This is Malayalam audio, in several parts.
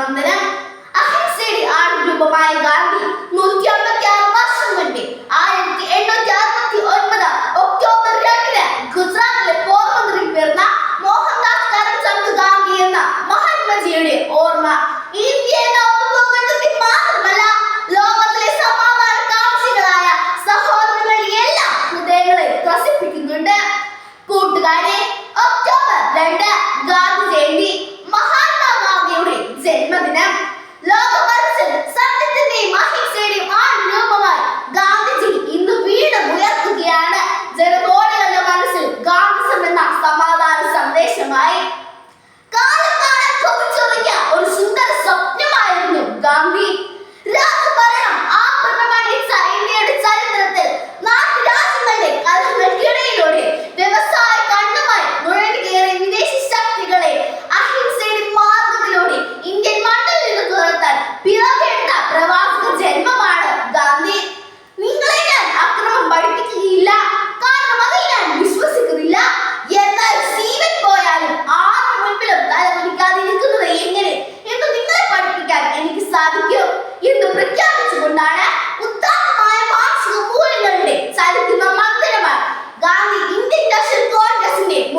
വന്ദനം അഹിംസയുടെ ആദ്യ രൂപമായ ഗാന്ധി നൂറ്റി ജന്മദിനം ലോക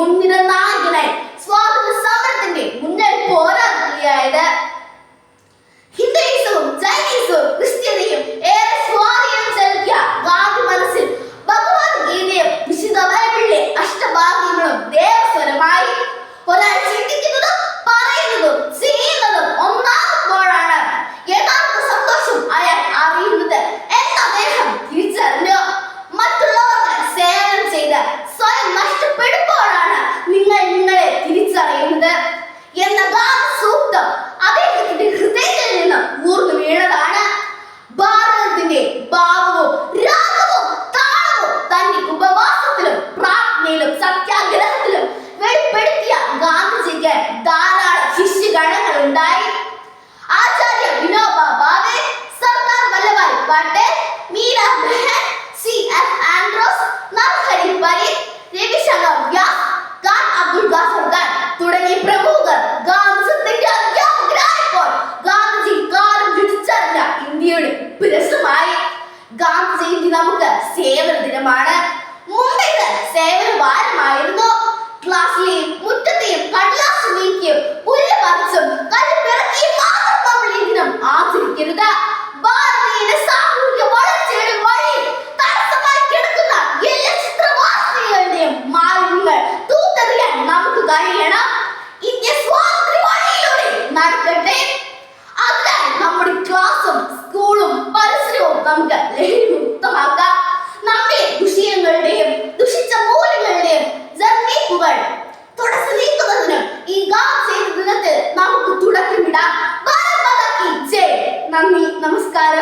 ಮುಂದಿನ Bob ഇനി നമുക്ക് സേവന ദിനമാണ്. മുമ്പ് സേവന വാരമായിരുന്നു. ക്ലാസ്സിലെ മുറ്റത്തെ നന്ദി. നമസ്കാരം.